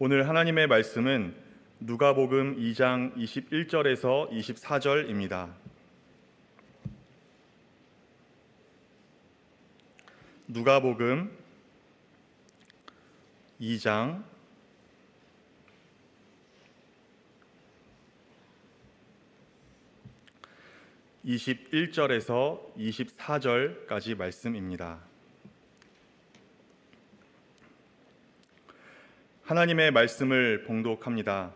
오늘 하나님의 말씀은 누가복음 2장 21절에서 24절입니다. 누가복음 2장 21절에서 24절까지 말씀입니다. 하나님의 말씀을 봉독합니다.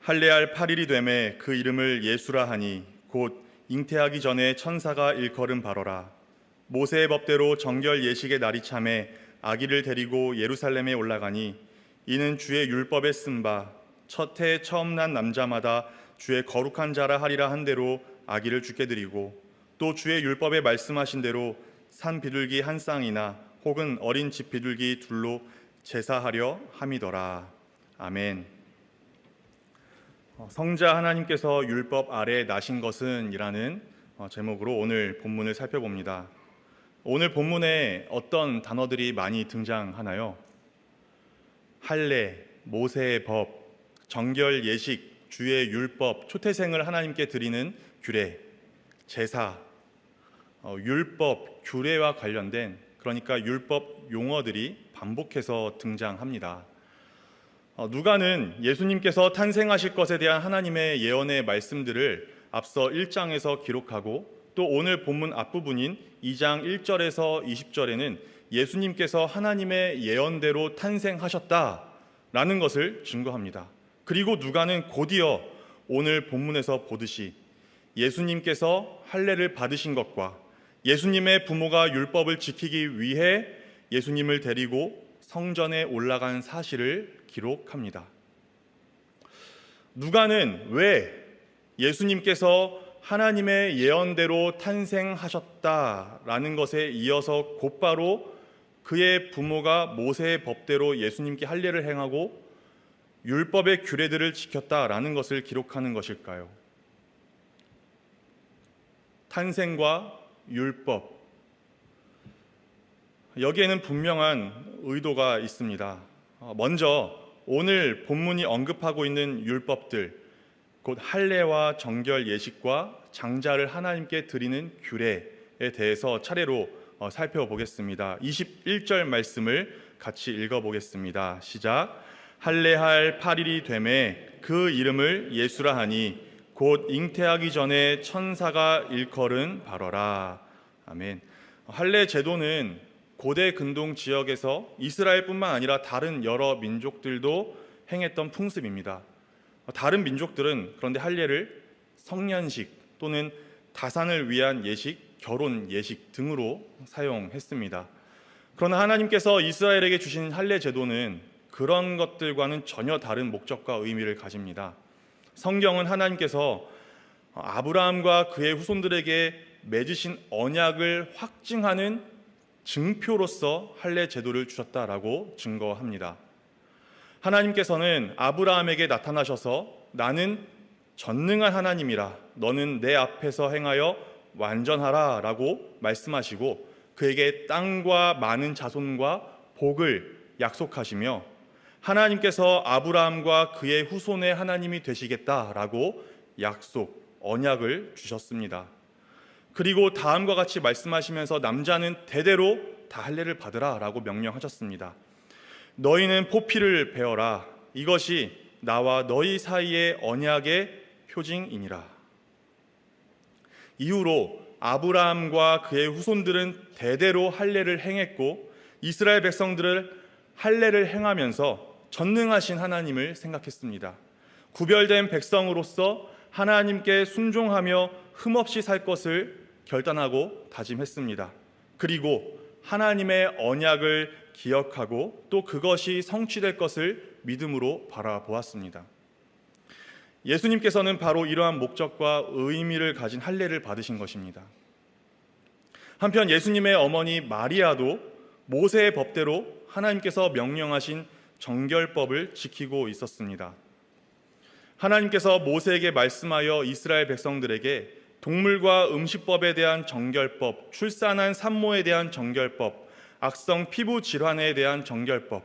할례할 8일이 되매 그 이름을 예수라 하니 곧 잉태하기 전에 천사가 일컬음 바로라 모세의 법대로 정결 예식의 날이 참에 아기를 데리고 예루살렘에 올라가니 이는 주의 율법에 쓴 바 첫해 처음 난 남자마다 주의 거룩한 자라 하리라 한 대로 아기를 주게 드리고 또 주의 율법에 말씀하신 대로 산 비둘기 한 쌍이나 혹은 어린 집 비둘기 둘로 제사하려 함이더라. 아멘. 어, 성자 하나님께서 율법 아래 나신 것은이라는 어, 제목으로 오늘 본문을 살펴봅니다. 오늘 본문에 어떤 단어들이 많이 등장하나요? 할례, 모세의 법, 정결 예식, 주의 율법, 초태생을 하나님께 드리는 규례, 제사, 어, 율법, 규례와 관련된 그러니까 율법 용어들이 반복해서 등장합니다. 어, 누가는 예수님께서 탄생하실 것에 대한 하나님의 예언의 말씀들을 앞서 1장에서 기록하고 또 오늘 본문 앞부분인 2장 1절에서 20절에는 예수님께서 하나님의 예언대로 탄생하셨다라는 것을 증거합니다. 그리고 누가는 곧이어 오늘 본문에서 보듯이 예수님께서 할례를 받으신 것과 예수님의 부모가 율법을 지키기 위해 예수님을 데리고 성전에 올라간 사실을 기록합니다. 누가는 왜 예수님께서 하나님의 예언대로 탄생하셨다라는 것에 이어서 곧바로 그의 부모가 모세의 법대로 예수님께 할례를 행하고 율법의 규례들을 지켰다라는 것을 기록하는 것일까요? 탄생과 율법 여기에는 분명한 의도가 있습니다. 어, 먼저 오늘 본문이 언급하고 있는 율법들 곧 할례와 정결 예식과 장자를 하나님께 드리는 규례에 대해서 차례로 어, 살펴보겠습니다. 21절 말씀을 같이 읽어보겠습니다. 시작. 할례할 8일이 되매 그 이름을 예수라 하니 곧 잉태하기 전에 천사가 일컬은 바로라. 아멘. 할례 제도는 고대 근동 지역에서 이스라엘뿐만 아니라 다른 여러 민족들도 행했던 풍습입니다. 다른 민족들은 그런데 할례를 성년식 또는 다산을 위한 예식, 결혼 예식 등으로 사용했습니다. 그러나 하나님께서 이스라엘에게 주신 할례 제도는 그런 것들과는 전혀 다른 목적과 의미를 가집니다. 성경은 하나님께서 아브라함과 그의 후손들에게 맺으신 언약을 확증하는 증표로서 할례 제도를 주셨다라고 증거합니다. 하나님께서는 아브라함에게 나타나셔서 나는 전능한 하나님이라 너는 내 앞에서 행하여 완전하라라고 말씀하시고 그에게 땅과 많은 자손과 복을 약속하시며 하나님께서 아브라함과 그의 후손의 하나님이 되시겠다라고 약속 언약을 주셨습니다. 그리고 다음과 같이 말씀하시면서 남자는 대대로 다 할례를 받으라라고 명령하셨습니다. 너희는 포피를 베어라. 이것이 나와 너희 사이의 언약의 표징이니라. 이후로 아브라함과 그의 후손들은 대대로 할례를 행했고 이스라엘 백성들을 할례를 행하면서 전능하신 하나님을 생각했습니다. 구별된 백성으로서 하나님께 순종하며 흠없이 살 것을 결단하고 다짐했습니다. 그리고 하나님의 언약을 기억하고 또 그것이 성취될 것을 믿음으로 바라보았습니다. 예수님께서는 바로 이러한 목적과 의미를 가진 할례를 받으신 것입니다. 한편 예수님의 어머니 마리아도 모세의 법대로 하나님께서 명령하신 정결법을 지키고 있었습니다. 하나님께서 모세에게 말씀하여 이스라엘 백성들에게 동물과 음식법에 대한 정결법, 출산한 산모에 대한 정결법, 악성 피부 질환에 대한 정결법,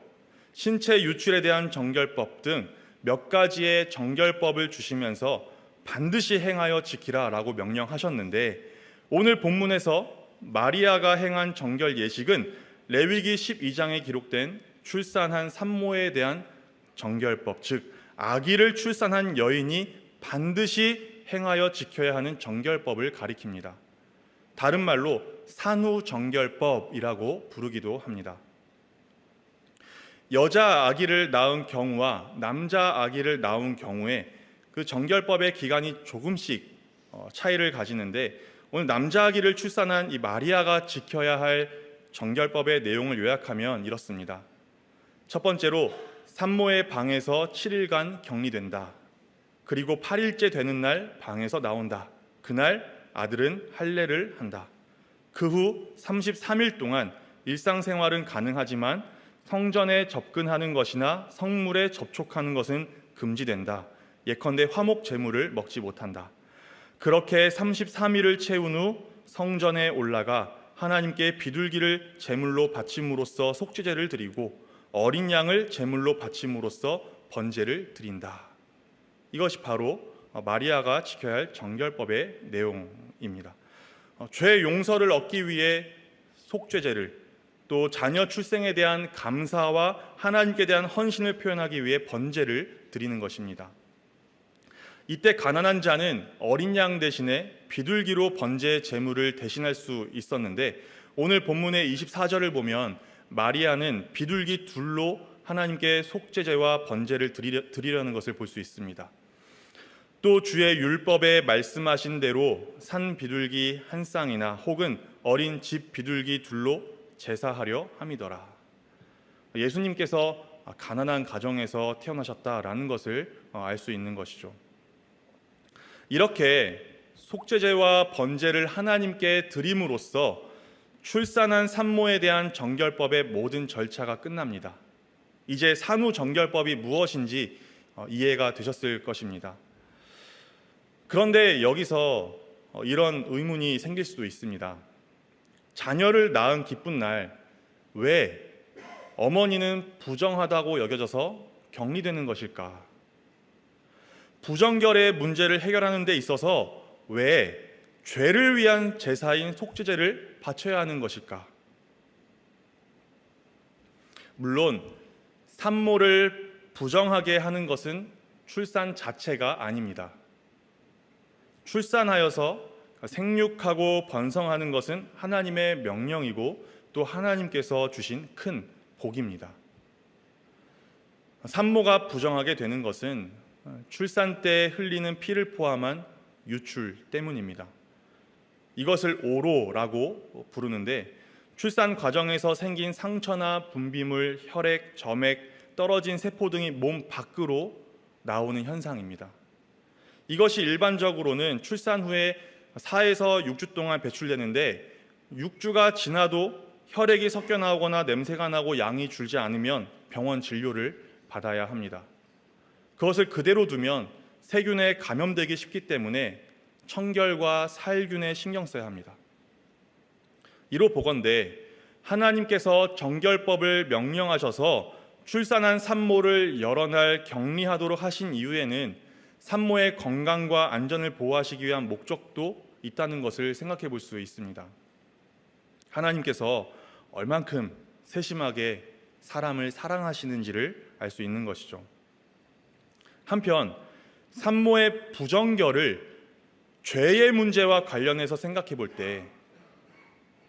신체 유출에 대한 정결법 등 몇 가지의 정결법을 주시면서 반드시 행하여 지키라라고 명령하셨는데 오늘 본문에서 마리아가 행한 정결 예식은 레위기 12장에 기록된 출산한 산모에 대한 정결법 즉 아기를 출산한 여인이 반드시 행하여 지켜야 하는 정결법을 가리킵니다. 다른 말로 산후 정결법이라고 부르기도 합니다. 여자 아기를 낳은 경우와 남자 아기를 낳은 경우에 그 정결법의 기간이 조금씩 어, 차이를 가지는데 오늘 남자 아기를 출산한 이 마리아가 지켜야 할 정결법의 내용을 요약하면 이렇습니다. 첫 번째로 산모의 방에서 7일간 격리된다. 그리고 8일째 되는 날 방에서 나온다. 그날 아들은 할례를 한다. 그 후 33일 동안 일상생활은 가능하지만 성전에 접근하는 것이나 성물에 접촉하는 것은 금지된다. 예컨대 화목 제물을 먹지 못한다. 그렇게 33일을 채운 후 성전에 올라가 하나님께 비둘기를 제물로 바침으로써 속죄제를 드리고 어린 양을 제물로 바침으로써 번제를 드린다. 이것이 바로 마리아가 지켜야 할 정결법의 내용입니다. 어, 죄 용서를 얻기 위해 속죄제를 또 자녀 출생에 대한 감사와 하나님께 대한 헌신을 표현하기 위해 번제를 드리는 것입니다. 이때 가난한 자는 어린 양 대신에 비둘기로 번제 제물을 대신할 수 있었는데 오늘 본문의 24절을 보면 마리아는 비둘기 둘로 하나님께 속죄제와 번제를 드리려, 드리려는 것을 볼 수 있습니다. 또 주의 율법에 말씀하신 대로 산 비둘기 한 쌍이나 혹은 어린 집 비둘기 둘로 제사하려 함이더라. 예수님께서 가난한 가정에서 태어나셨다라는 것을 어, 알수 있는 것이죠. 이렇게 속죄제와 번제를 하나님께 드림으로써 출산한 산모에 대한 정결법의 모든 절차가 끝납니다. 이제 산후 정결법이 무엇인지 어, 이해가 되셨을 것입니다. 그런데 여기서 어, 이런 의문이 생길 수도 있습니다. 자녀를 낳은 기쁜 날, 왜 어머니는 부정하다고 여겨져서 격리되는 것일까? 부정결의 문제를 해결하는 데 있어서 왜 죄를 위한 제사인 속죄제를 바쳐야 하는 것일까? 물론 산모를 부정하게 하는 것은 출산 자체가 아닙니다. 출산하여서 생육하고 번성하는 것은 하나님의 명령이고 또 하나님께서 주신 큰 복입니다. 산모가 부정하게 되는 것은 출산 때 흘리는 피를 포함한 유출 때문입니다. 이것을 오로라고 부르는데 출산 과정에서 생긴 상처나 분비물, 혈액, 점액, 떨어진 세포 등이 몸 밖으로 나오는 현상입니다. 이것이 일반적으로는 출산 후에 4에서 6주 동안 배출되는데 6주가 지나도 혈액이 섞여 나오거나 냄새가 나고 양이 줄지 않으면 병원 진료를 받아야 합니다. 그것을 그대로 두면 세균에 감염되기 쉽기 때문에 청결과 살균에 신경 써야 합니다. 이로 보건대 하나님께서 정결법을 명령하셔서 출산한 산모를 여러 날 격리하도록 하신 이유에는 산모의 건강과 안전을 보호하시기 위한 목적도 있다는 것을 생각해 볼 수 있습니다. 하나님께서 얼만큼 세심하게 사람을 사랑하시는지를 알 수 있는 것이죠. 한편 산모의 부정결을 죄의 문제와 관련해서 생각해 볼 때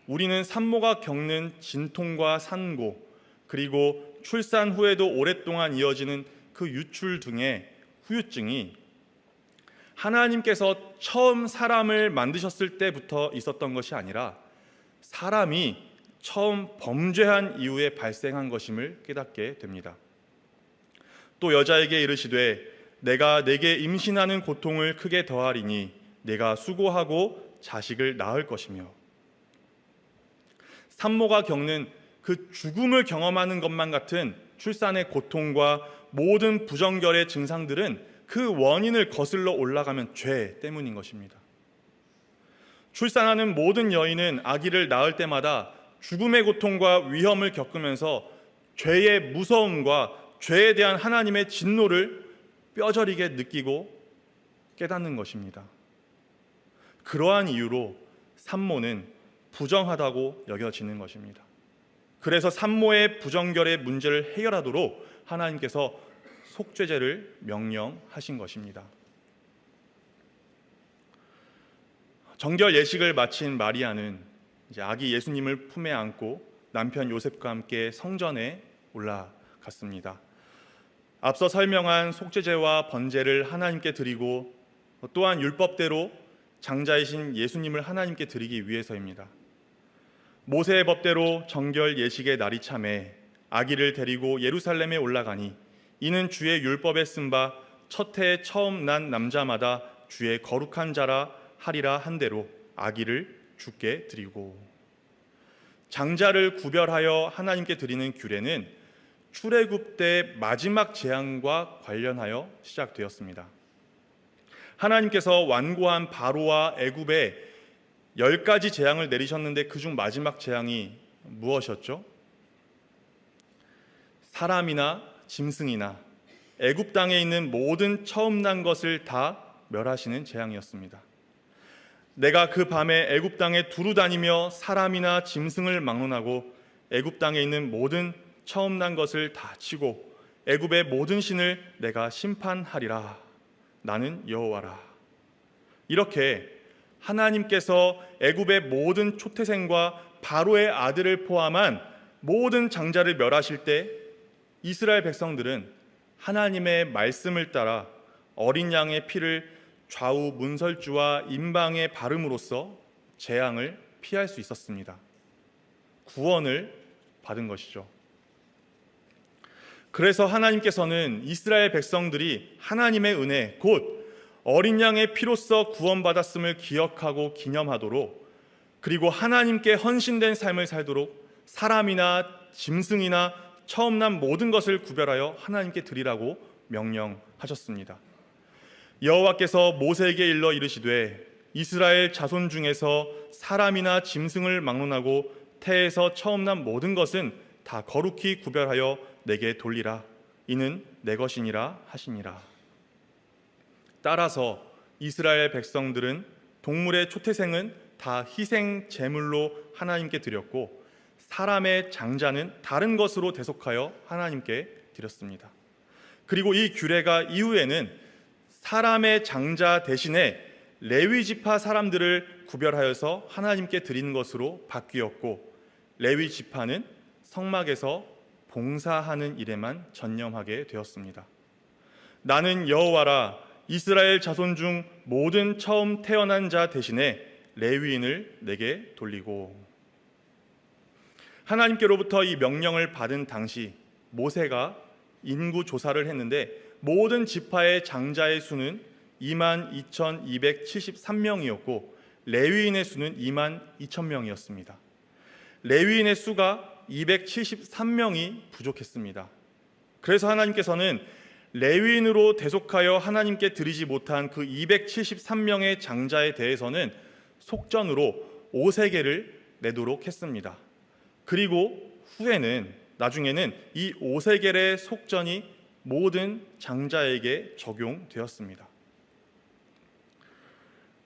우리는 산모가 겪는 진통과 산고 그리고 출산 후에도 오랫동안 이어지는 그 유출 등의 후유증이 하나님께서 처음 사람을 만드셨을 때부터 있었던 것이 아니라 사람이 처음 범죄한 이후에 발생한 것임을 깨닫게 됩니다. 또 여자에게 이르시되 내가 내게 임신하는 고통을 크게 더하리니 내가 수고하고 자식을 낳을 것이며 산모가 겪는 그 죽음을 경험하는 것만 같은 출산의 고통과 모든 부정결의 증상들은 그 원인을 거슬러 올라가면 죄 때문인 것입니다. 출산하는 모든 여인은 아기를 낳을 때마다 죽음의 고통과 위험을 겪으면서 죄의 무서움과 죄에 대한 하나님의 진노를 뼈저리게 느끼고 깨닫는 것입니다. 그러한 이유로 산모는 부정하다고 여겨지는 것입니다. 그래서 산모의 부정결의 문제를 해결하도록 하나님께서 속죄제를 명령하신 것입니다. 정결 예식을 마친 마리아는 아기 예수님을 품에 안고 남편 요셉과 함께 성전에 올라갔습니다. 앞서 설명한 속죄제와 번제를 하나님께 드리고 또한 율법대로 장자이신 예수님을 하나님께 드리기 위해서입니다. 모세의 법대로 정결 예식의 날이 참에 아기를 데리고 예루살렘에 올라가니 이는 주의 율법에 쓴 바 첫해 처음 난 남자마다 주의 거룩한 자라 하리라 한 대로 아기를 주께 드리고 장자를 구별하여 하나님께 드리는 규례는 출애굽 때 마지막 재앙과 관련하여 시작되었습니다. 하나님께서 완고한 바로와 애굽에 열 가지 재앙을 내리셨는데 그중 마지막 재앙이 무엇이었죠? 사람이나 짐승이나 애굽 땅에 있는 모든 처음 난 것을 다 멸하시는 재앙이었습니다. 내가 그 밤에 애굽 땅에 두루 다니며 사람이나 짐승을 막론하고 애굽 땅에 있는 모든 처음 난 것을 다 치고 애굽의 모든 신을 내가 심판하리라. 나는 여호와라. 이렇게 하나님께서 애굽의 모든 초태생과 바로의 아들을 포함한 모든 장자를 멸하실 때 이스라엘 백성들은 하나님의 말씀을 따라 어린 양의 피를 좌우 문설주와 임방에 바름으로써 재앙을 피할 수 있었습니다. 구원을 받은 것이죠. 그래서 하나님께서는 이스라엘 백성들이 하나님의 은혜, 곧 어린 양의 피로써 구원받았음을 기억하고 기념하도록 그리고 하나님께 헌신된 삶을 살도록 사람이나 짐승이나 처음 난 모든 것을 구별하여 하나님께 드리라고 명령하셨습니다. 여호와께서 모세에게 일러 이르시되 이스라엘 자손 중에서 사람이나 짐승을 막론하고 태에서 처음 난 모든 것은 다 거룩히 구별하여 내게 돌리라 이는 내 것이니라 하시니라 따라서 이스라엘 백성들은 동물의 초태생은 다 희생 제물로 하나님께 드렸고 사람의 장자는 다른 것으로 대속하여 하나님께 드렸습니다. 그리고 이 규례가 이후에는 사람의 장자 대신에 레위 지파 사람들을 구별하여서 하나님께 드리는 것으로 바뀌었고 레위 지파는 성막에서 봉사하는 일에만 전념하게 되었습니다. 나는 여호와라 이스라엘 자손 중 모든 처음 태어난 자 대신에 레위인을 내게 돌리고 하나님께로부터 이 명령을 받은 당시 모세가 인구 조사를 했는데 모든 지파의 장자의 수는 2만 2,273명이었고 레위인의 수는 2만 2천 명이었습니다. 레위인의 수가 273명이 부족했습니다. 그래서 하나님께서는 레위인으로 대속하여 하나님께 드리지 못한 그 273명의 장자에 대해서는 속전으로 오세계를 내도록 했습니다. 그리고 후에는 나중에는 이 오세겔의 속전이 모든 장자에게 적용되었습니다.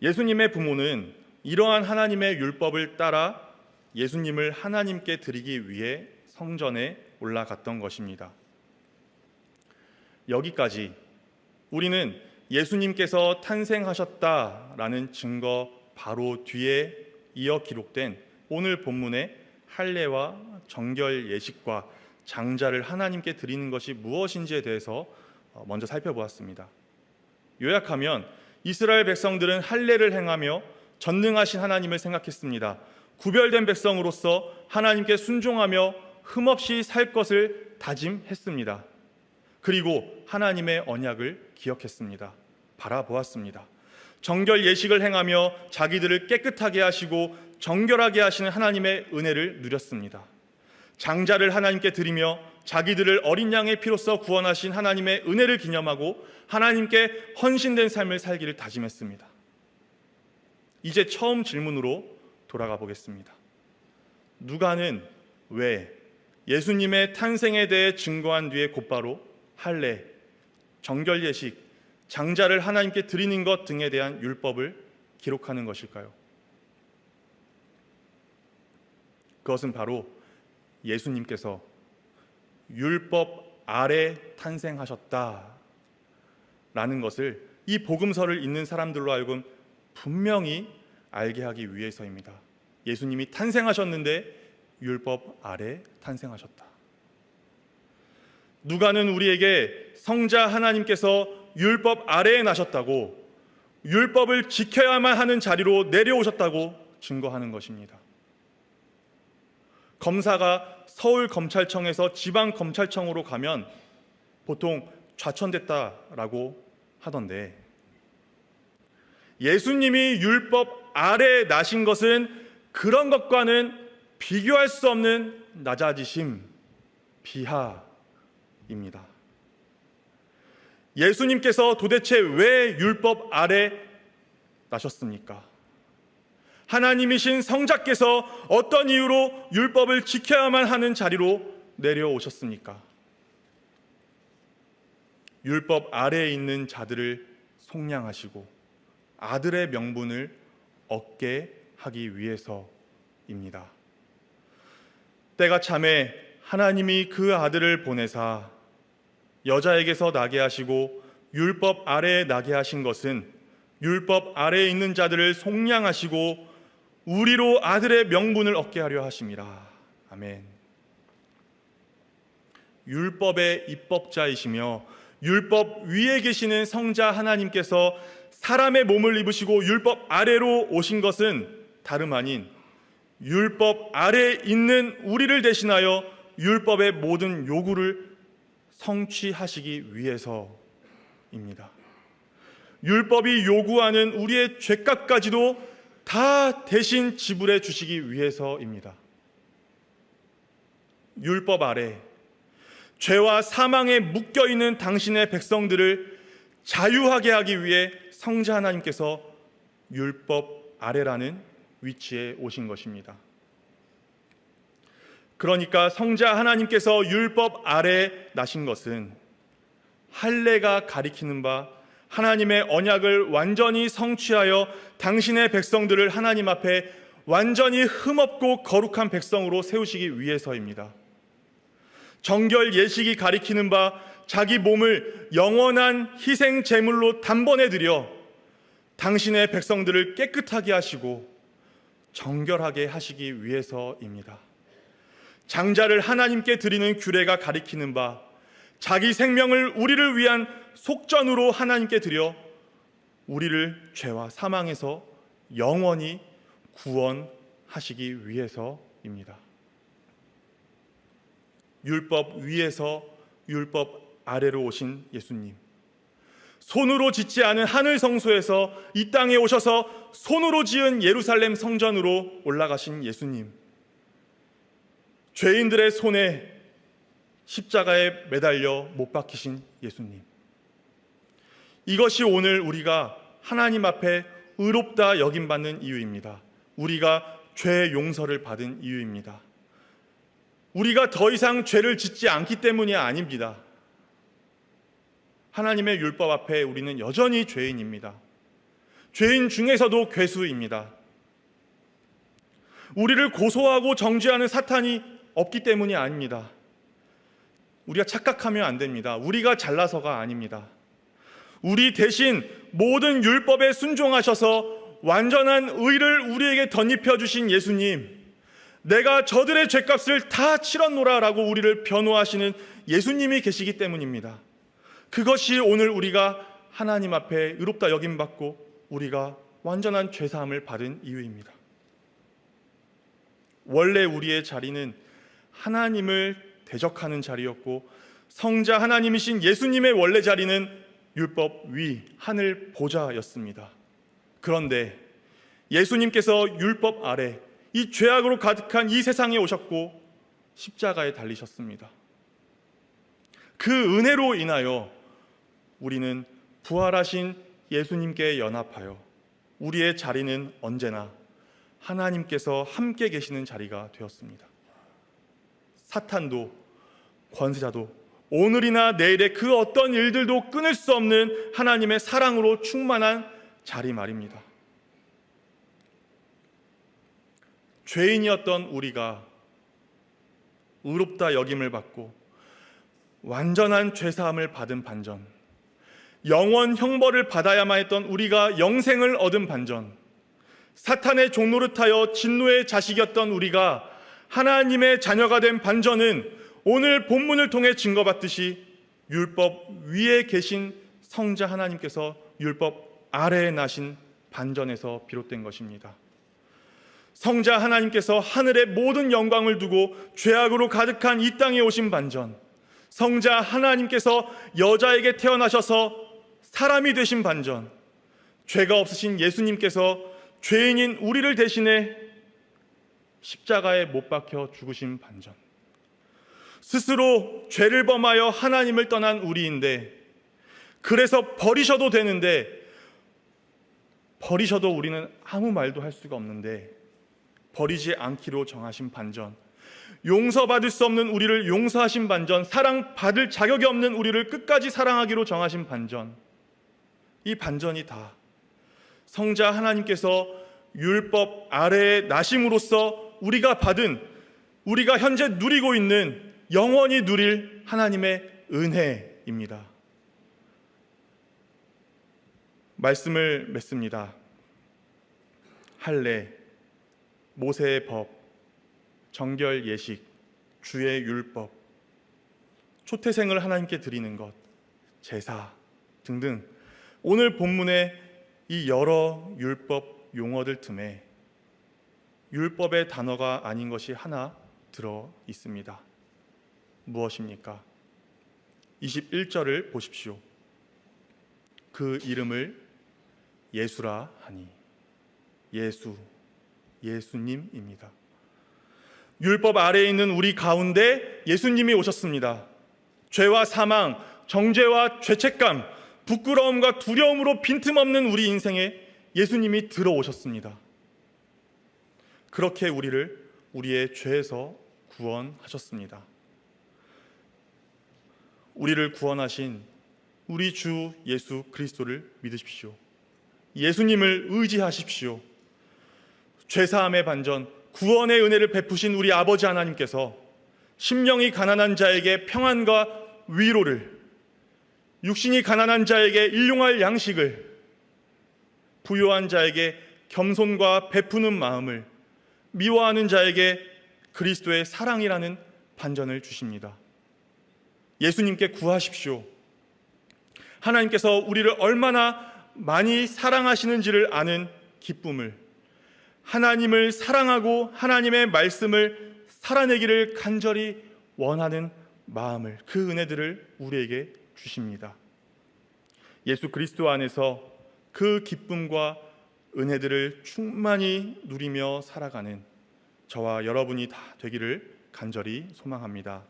예수님의 부모는 이러한 하나님의 율법을 따라 예수님을 하나님께 드리기 위해 성전에 올라갔던 것입니다. 여기까지 우리는 예수님께서 탄생하셨다라는 증거 바로 뒤에 이어 기록된 오늘 본문의 할례와 정결 예식과 장자를 하나님께 드리는 것이 무엇인지에 대해서 어, 먼저 살펴보았습니다. 요약하면 이스라엘 백성들은 할례를 행하며 전능하신 하나님을 생각했습니다. 구별된 백성으로서 하나님께 순종하며 흠없이 살 것을 다짐했습니다. 그리고 하나님의 언약을 기억했습니다. 바라보았습니다. 정결 예식을 행하며 자기들을 깨끗하게 하시고 정결하게 하시는 하나님의 은혜를 누렸습니다. 장자를 하나님께 드리며 자기들을 어린 양의 피로써 구원하신 하나님의 은혜를 기념하고 하나님께 헌신된 삶을 살기를 다짐했습니다. 이제 처음 질문으로 돌아가 보겠습니다. 누가는 왜 예수님의 탄생에 대해 증거한 뒤에 곧바로 할례, 정결 예식, 장자를 하나님께 드리는 것 등에 대한 율법을 기록하는 것일까요? 그것은 바로 예수님께서 율법 아래 탄생하셨다라는 것을 이 복음서를 읽는 사람들로 하여금 분명히 알게 하기 위해서입니다. 예수님이 탄생하셨는데 율법 아래 탄생하셨다. 누가는 우리에게 성자 하나님께서 율법 아래에 나셨다고 율법을 지켜야만 하는 자리로 내려오셨다고 증거하는 것입니다. 검사가 서울 검찰청에서 지방 검찰청으로 가면 보통 좌천됐다라고 하던데 예수님이 율법 아래 나신 것은 그런 것과는 비교할 수 없는 낮아지심, 비하 입니다. 예수님께서 도대체 왜 율법 아래 나셨습니까? 하나님이신 성자께서 어떤 이유로 율법을 지켜야만 하는 자리로 내려오셨습니까? 율법 아래에 있는 자들을 속량하시고 아들의 명분을 얻게 하기 위해서입니다. 때가 참에 하나님이 그 아들을 보내사 여자에게서 나게 하시고 율법 아래에 나게 하신 것은 율법 아래에 있는 자들을 속량하시고 우리로 아들의 명분을 얻게 하려 하심이라. 아멘. 율법의 입법자이시며 율법 위에 계시는 성자 하나님께서 사람의 몸을 입으시고 율법 아래로 오신 것은 다름 아닌 율법 아래에 있는 우리를 대신하여 율법의 모든 요구를 성취하시기 위해서입니다. 율법이 요구하는 우리의 죄값까지도 다 대신 지불해 주시기 위해서입니다. 율법 아래 죄와 사망에 묶여 있는 당신의 백성들을 자유하게 하기 위해 성자 하나님께서 율법 아래라는 위치에 오신 것입니다. 그러니까 성자 하나님께서 율법 아래 나신 것은 할례가 가리키는 바 하나님의 언약을 완전히 성취하여 당신의 백성들을 하나님 앞에 완전히 흠없고 거룩한 백성으로 세우시기 위해서입니다. 정결 예식이 가리키는 바 자기 몸을 영원한 희생 제물로 단번에 드려 당신의 백성들을 깨끗하게 하시고 정결하게 하시기 위해서입니다. 장자를 하나님께 드리는 규례가 가리키는 바 자기 생명을 우리를 위한 속전으로 하나님께 드려 우리를 죄와 사망에서 영원히 구원하시기 위해서입니다. 율법 위에서 율법 아래로 오신 예수님. 손으로 짓지 않은 하늘 성소에서 이 땅에 오셔서 손으로 지은 예루살렘 성전으로 올라가신 예수님. 죄인들의 손에 십자가에 매달려 못 박히신 예수님. 이것이 오늘 우리가 하나님 앞에 의롭다 여김 받는 이유입니다. 우리가 죄 용서를 받은 이유입니다. 우리가 더 이상 죄를 짓지 않기 때문이 아닙니다. 하나님의 율법 앞에 우리는 여전히 죄인입니다. 죄인 중에서도 괴수입니다. 우리를 고소하고 정죄하는 사탄이 없기 때문이 아닙니다. 우리가 착각하면 안 됩니다. 우리가 잘나서가 아닙니다. 우리 대신 모든 율법에 순종하셔서 완전한 의를 우리에게 덧입혀 주신 예수님, 내가 저들의 죄값을 다 치렀노라라고 우리를 변호하시는 예수님이 계시기 때문입니다. 그것이 오늘 우리가 하나님 앞에 의롭다 여김 받고 우리가 완전한 죄 사함을 받은 이유입니다. 원래 우리의 자리는 하나님을 대적하는 자리였고 성자 하나님이신 예수님의 원래 자리는 율법 위 하늘 보좌였습니다. 그런데 예수님께서 율법 아래 이 죄악으로 가득한 이 세상에 오셨고 십자가에 달리셨습니다. 그 은혜로 인하여 우리는 부활하신 예수님께 연합하여 우리의 자리는 언제나 하나님께서 함께 계시는 자리가 되었습니다. 사탄도 권세자도 오늘이나 내일의 그 어떤 일들도 끊을 수 없는 하나님의 사랑으로 충만한 자리 말입니다. 죄인이었던 우리가 의롭다 여김을 받고 완전한 죄사함을 받은 반전, 영원 형벌을 받아야만 했던 우리가 영생을 얻은 반전, 사탄의 종노릇하여 진노의 자식이었던 우리가 하나님의 자녀가 된 반전은 오늘 본문을 통해 증거받듯이 율법 위에 계신 성자 하나님께서 율법 아래에 나신 반전에서 비롯된 것입니다. 성자 하나님께서 하늘의 모든 영광을 두고 죄악으로 가득한 이 땅에 오신 반전. 성자 하나님께서 여자에게 태어나셔서 사람이 되신 반전. 죄가 없으신 예수님께서 죄인인 우리를 대신해 십자가에 못 박혀 죽으신 반전. 스스로 죄를 범하여 하나님을 떠난 우리인데 그래서 버리셔도 되는데 버리셔도 우리는 아무 말도 할 수가 없는데 버리지 않기로 정하신 반전. 용서받을 수 없는 우리를 용서하신 반전. 사랑받을 자격이 없는 우리를 끝까지 사랑하기로 정하신 반전. 이 반전이 다 성자 하나님께서 율법 아래에 나심으로써 우리가 받은 우리가 현재 누리고 있는 영원히 누릴 하나님의 은혜입니다. 말씀을 맺습니다. 할례, 모세의 법, 정결 예식, 주의 율법, 초태생을 하나님께 드리는 것, 제사 등등 오늘 본문의 이 여러 율법 용어들 틈에 율법의 단어가 아닌 것이 하나 들어 있습니다. 무엇입니까? 21절을 보십시오. 그 이름을 예수라 하니 예수 예수님입니다. 율법 아래에 있는 우리 가운데 예수님이 오셨습니다. 죄와 사망, 정죄와 죄책감, 부끄러움과 두려움으로 빈틈없는 우리 인생에 예수님이 들어오셨습니다. 그렇게 우리를 우리의 죄에서 구원하셨습니다. 우리를 구원하신 우리 주 예수 그리스도를 믿으십시오. 예수님을 의지하십시오. 죄사함의 반전, 구원의 은혜를 베푸신 우리 아버지 하나님께서 심령이 가난한 자에게 평안과 위로를, 육신이 가난한 자에게 일용할 양식을, 부요한 자에게 겸손과 베푸는 마음을, 미워하는 자에게 그리스도의 사랑이라는 반전을 주십니다. 예수님께 구하십시오. 하나님께서 우리를 얼마나 많이 사랑하시는지를 아는 기쁨을 하나님을 사랑하고 하나님의 말씀을 살아내기를 간절히 원하는 마음을 그 은혜들을 우리에게 주십니다. 예수 그리스도 안에서 그 기쁨과 은혜들을 충만히 누리며 살아가는 저와 여러분이 다 되기를 간절히 소망합니다.